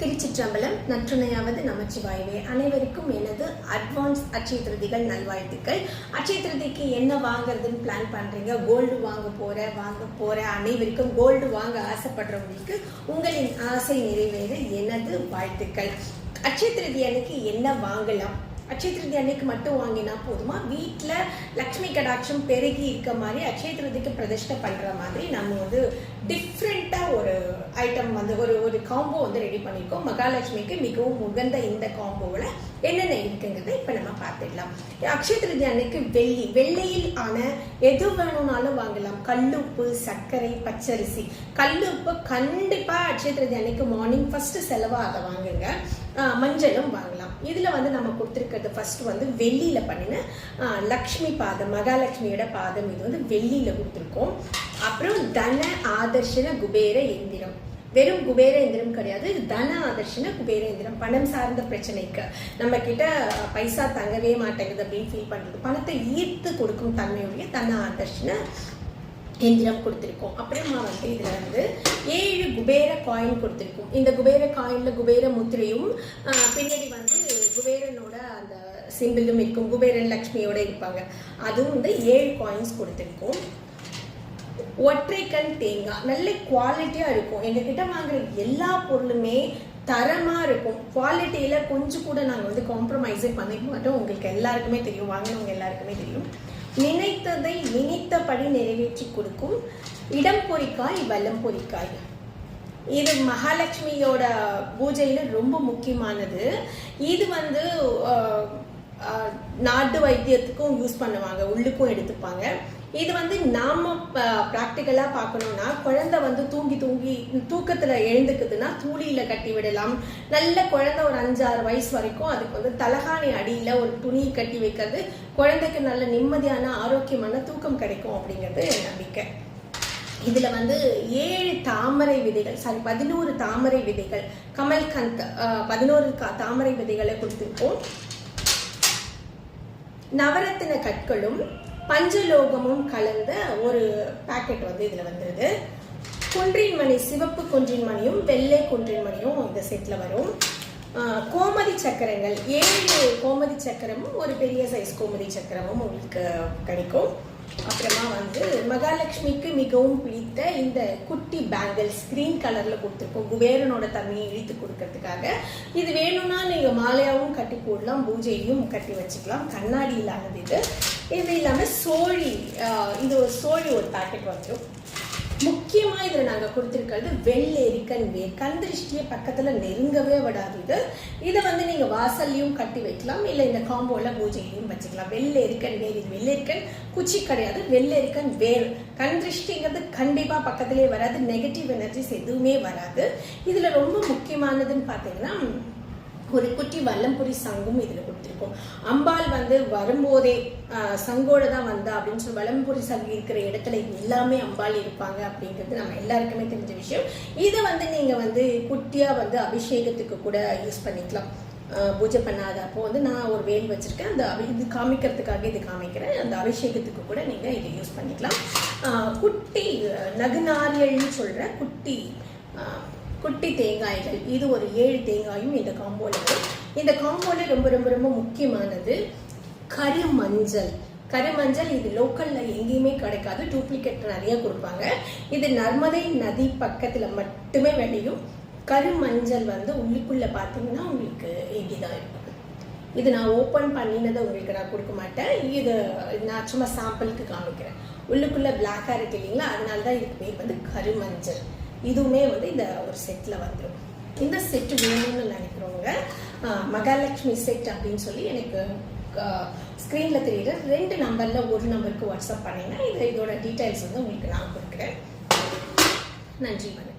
திருச்சிற்றம்பலம் நற்றுணையாவது நமச்சிவாயவே. அனைவருக்கும் எனது அட்வான்ஸ் அட்சய திருதிகள் நல்வாழ்த்துக்கள். அட்சய திருதிக்கு என்ன வாங்குறதுன்னு பிளான் பண்றீங்க? கோல்டு வாங்க போற வாங்க போற அனைவருக்கும் கோல்டு வாங்க ஆசைப்படுறவங்களுக்கு உங்களின் ஆசை நிறைவேற எனது வாழ்த்துக்கள். அட்சய திருதி அன்னைக்கு என்ன வாங்கலாம்? அட்சய திருதி அன்னைக்கு மட்டும் வாங்கினா போதுமா? வீட்டில் லக்ஷ்மி கடாட்சம் பெருகி இருக்க மாதிரி அட்சய திருதிக்கு பிரதிஷ்டை பண்ணுற மாதிரி நம்ம வந்து டிஃப்ரெண்ட்டாக ஒரு ஐட்டம் வந்து ஒரு ஒரு காம்போ வந்து ரெடி பண்ணியிருக்கோம் மகாலட்சுமிக்கு மிகவும் உகந்த இந்த காம்போவில் என்னென்ன இருக்குங்கிறத இப்போ நம்ம பார்த்துடலாம். அக்ஷய திருதி அன்னைக்கு வெள்ளி வெள்ளையில் ஆன எது வேணும்னாலும் வாங்கலாம். கல்லுப்பு சர்க்கரை பச்சரிசி. கல்லுப்பு கண்டிப்பாக அக்ஷய திருதி அன்னைக்கு மார்னிங் ஃபஸ்ட்டு செலவாக அதை வாங்குங்க. மஞ்சளும் வாங்கலாம். இதில் வந்து நம்ம கொடுத்துருக்கிறது ஃபர்ஸ்ட் வந்து வெள்ளியில் பண்ணின லக்ஷ்மி பாதம் மகாலட்சுமியோட பாதம் இது வந்து வெள்ளியில் கொடுத்துருக்கோம். அப்புறம் தன ஆதர்ஷன குபேர எந்திரம். வெறும் குபேர எந்திரம் கிடையாது இது தன ஆதர்ஷன குபேர எந்திரம். பணம் சார்ந்த பிரச்சனைக்கு. நம்ம கிட்ட பைசா தங்கவே மாட்டேங்குது அப்படின்னு ஃபீல் பண்றது. பணத்தை ஈர்த்து கொடுக்கும் தன்மையுடைய தன ஆதர்ஷன எந்திரம் கொடுத்துருக்கோம். அப்புறமா வந்து இதில் வந்து ஏழு குபேர காயின் கொடுத்துருக்கோம். இந்த குபேர காயினில் குபேர முத்திரையும் பின்னாடி வந்து குபேரனோட அந்த சிம்பிளும் இருக்கும். குபேரன் லக்ஷ்மியோட இருப்பாங்க. அதுவும் வந்து ஏழு காயின்ஸ் கொடுத்துருக்கோம். ஒற்றை கண் தேங்காய். நல்ல குவாலிட்டியாக இருக்கும். எங்ககிட்ட வாங்குற எல்லா பொருளுமே தரமாக இருக்கும். குவாலிட்டியில் கொஞ்சம் கூட நாங்கள் வந்து காம்ப்ரமைஸே பண்ணிக்க மாட்டோம் உங்களுக்கு எல்லாருக்குமே தெரியும். வாங்கினவங்க எல்லாருக்குமே தெரியும். நினைத்ததை நினைத்தபடி நிறைவேற்றி கொடுக்கும் இடம் பொறிக்காய் வல்லம் பொறிக்காய். இது மகாலட்சுமியோட பூஜையில் ரொம்ப முக்கியமானது. இது வந்து நாட்டு வைத்தியத்துக்கும் யூஸ் பண்ணுவாங்க உள்ளுக்கும் எடுத்துப்பாங்க. இது வந்து நாம ப்ராக்டிக்கலா பார்க்கணும்னா குழந்தை வந்து தூங்கி தூங்கி தூக்கத்துல எழுந்துக்குதுன்னா தூளியில கட்டி விடலாம். நல்ல குழந்தை ஒரு அஞ்சாறு வயசு வரைக்கும் அதுக்கு வந்து தலகாணி அடியில ஒரு துணி கட்டி வைக்கிறது குழந்தைக்கு நல்ல நிம்மதியான ஆரோக்கியமான தூக்கம் கிடைக்கும் அப்படிங்கிறது நம்பிக்கை. இதுல வந்து ஏழு தாமரை விதைகள் சாரி பதினோரு தாமரை விதைகள் கமல்கந்த் பதினோரு கா- தாமரை விதைகளை கொடுத்துருக்கோம். நவரத்தின கற்களும் பஞ்சலோகமும் கலந்த ஒரு பாக்கெட் வந்து இதுல வந்துருது. குன்றின் மணி சிவப்பு குன்றின் மணியும் வெள்ளை குன்றின் மணியும் இந்த செட்ல வரும். கோமதி சக்கரங்கள். ஏழு கோமதி சக்கரமும் ஒரு பெரிய சைஸ் கோமதி சக்கரமும் உங்களுக்கு கிடைக்கும் அப்புறமா வந்து மகாலட்சுமிக்கு மிகவும் பிடித்த இந்த குட்டி பேங்கிள்ஸ் கிரீன் கலர்ல கொடுத்துருக்கோம். குபேரனோட தண்ணியை இழுத்து கொடுக்கறதுக்காக. இது வேணும்னா நீங்க மாலையாவும் கட்டி போடலாம் பூஜையையும் கட்டி வச்சுக்கலாம். கண்ணாடி இல்லாதது இது. இது இல்லாம சோழி ஆஹ் இது ஒரு சோழி ஒரு பாக்கெட் வந்துடும் முக்கியமா இதுல நாங்க கொடுத்திருக்கிறது வெள்ளெரிக்கன் வேர். கண் திருஷ்டியை பக்கத்துல நெருங்கவே விடாது இது. இதை வந்து நீங்க வாசல்லையும் கட்டி வைக்கலாம். இல்ல இந்த காம்போல பூஜையிலையும் வச்சுக்கலாம். வெள்ளெரிக்கன் வேர் இது வெள்ளெரிக்கன் குச்சி கிடையாது. வெள்ளெரிக்கன் வேர். கண் திருஷ்டிங்கிறது கண்டிப்பா பக்கத்திலே வராது. நெகட்டிவ் எனர்ஜிஸ் எதுவுமே வராது. இதுல ரொம்ப முக்கியமானதுன்னு பாத்தீங்கன்னா ஒரு குட்டி வல்லம்புரி சங்கும் இதில் கொடுத்துருக்கோம். அம்பாள் வந்து வரும்போதே சங்கோட தான் வந்தா அப்படின்னு சொல்லி வல்லம்புரி சங்கு இருக்கிற இடத்துல எல்லாமே அம்பாள் இருப்பாங்க அப்படிங்கிறது நம்ம எல்லாருக்குமே தெரிஞ்ச விஷயம். இதை வந்து நீங்கள் வந்து குட்டியாக வந்து அபிஷேகத்துக்கு கூட யூஸ் பண்ணிக்கலாம். பூஜை பண்ணாத அப்போ வந்து நான் ஒரு வேல் வச்சுருக்கேன். அந்த அபி- இது காமிக்கிறதுக்காக இது காமிக்கிறேன். அந்த அபிஷேகத்துக்கு கூட நீங்கள் இதை யூஸ் பண்ணிக்கலாம். குட்டி நகுநாரியல்னு சொல்கிற குட்டி குட்டி தேங்காய்கள். இது ஒரு ஏழு தேங்காயும் இந்த காம்போல இந்த காம்போல ரொம்ப ரொம்ப ரொம்ப முக்கியமானது கருமஞ்சள். கருமஞ்சள் இது லோக்கல்ல எங்கேயுமே கிடைக்காது. டூப்ளிகேட் நிறைய கொடுப்பாங்க. இது நர்மதை நதி பக்கத்துல மட்டுமே விளையும். கருமஞ்சள் வந்து உள்ளுக்குள்ள பார்த்தீங்கன்னா உங்களுக்கு இப்படிதான் இருக்கும். இது நான் ஓப்பன் பண்ணினதை உங்களுக்கு நான் கொடுக்க மாட்டேன். இது நான் சும்மா சாம்பிளுக்கு காமிக்கிறேன். உள்ளுக்குள்ள பிளாக்காக இருக்கு இல்லைங்களா? அதனால தான் இதுக்கு பேர் வந்து கருமஞ்சள். இதுவுமே வந்து இந்த ஒரு செட்டில் வந்துடும் இந்த செட் வேணும்னு நினைக்கிறவங்க மகாலட்சுமி செட் அப்படின்னு சொல்லி எனக்கு ஸ்க்ரீனில் தெரியுற ரெண்டு நம்பரில் ஒரு நம்பருக்கு வாட்ஸ்அப் பண்ணிங்கன்னா இது இதோட டீட்டெயில்ஸ் வந்து உங்களுக்கு நான் கொடுக்குறேன். நன்றி வணக்கம்.